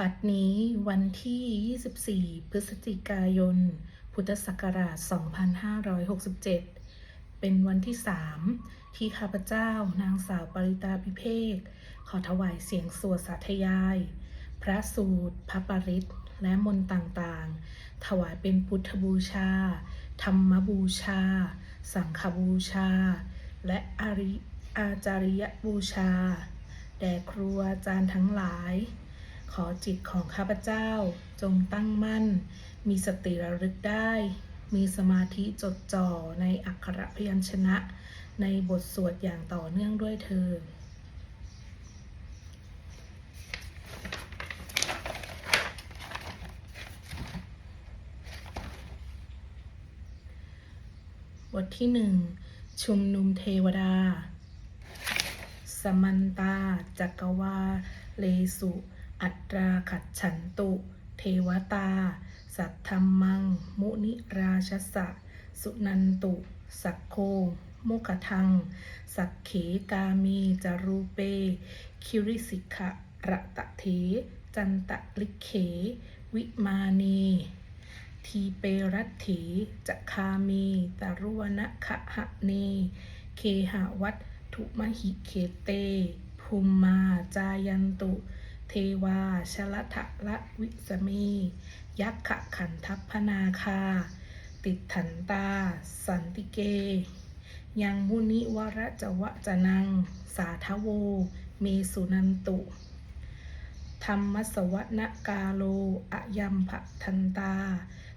บัดนี้วันที่ 24 พฤศจิกายน พุทธศักราช 2567 เป็นวันที่ 3 ที่ข้าพเจ้านางสาวปริตาพิเภก ขอถวายเสียงสวดสาธยาย พระสูตร พระปริตและมนต์ต่างๆ ถวายเป็นพุทธบูชา ธรรมบูชา สังฆบูชา และอาริอาจาริยบูชา แด่ครูอาจารย์ทั้งหลาย ขอจิตของข้าพเจ้าจงตั้งมั่น มีสติระลึกได้ มีสมาธิจดจ่อในอักขระพยัญชนะ ในบทสวดอย่างต่อเนื่องด้วยเธอบทที่หนึ่งชุมนุมเทวดา สมันตา จักรวา เลสุ อัตราขัดฉันตุ เทวตา สัทธรรมัง มุนิราชสะ สุนันตุ สักโคมุขทัง สักเขกามีจารูเป คิริสิกะระตะเถจันตะลิเข วิมานีทีเปรัตถีจะคามีตารุวนะขะหะเน เคหวัตถุมหิเคเต ภูมมาจายันตุ เทวา ชลทะละวิสมี ยักขะขันทัพพนาคา ติดถันตา สันติเก ยังมุนิวรจวะจนัง สาทโว เมสุนันตุ ธรรมสวนกาโลอะยัมภะทันตา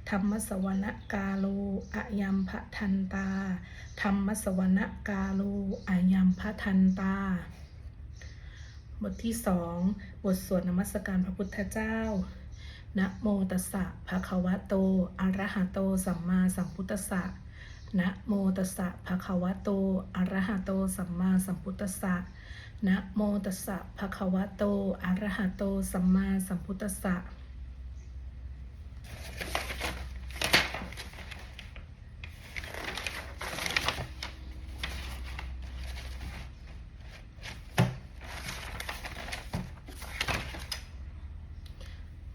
ธรรมสวนกาโลอะยัมภะทันตา ธรรมสวนกาโลอะยัมภะทันตา บทที่สองบทสวดนมัสการพระพุทธเจ้า นะโมตัสสะภะคะวะโต อะระหะโต สัมมาสัมพุทธัสสะ นะโมตัสสะภะคะวะโต อะระหะโต สัมมาสัมพุทธัสสะ นะโมตัสสะภะคะวะโต อะระหะโต สัมมาสัมพุทธัสสะ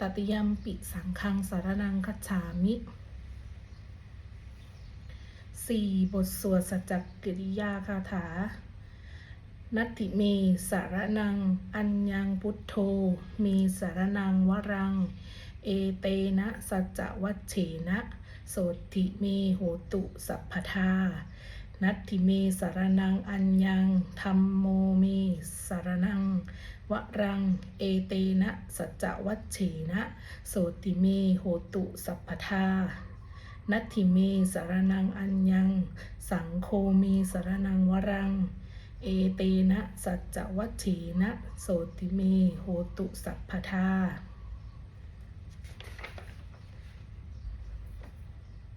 ตติยมปิสังฆังสารนังคัจฉามิสี่บทสวดสัจจกิริยาคาถา นัตถิเมสารนัง อัญญังพุทโธ มีสารนังวรัง เอเตนะสัจจวัชเฉนะโสติเมโหตุสัพพทา นัตถิเมสารนังอัญญังธรรมโมเมส วรังเอเตนะสัจจวัชเฉนะโสติเมโหตุสัพพทานัตถิเมสารนังอัญญัง สังโคเมสารนังวรัง เอเตนะสัจจวัชเฉนะโสติเมโหตุสัพพทา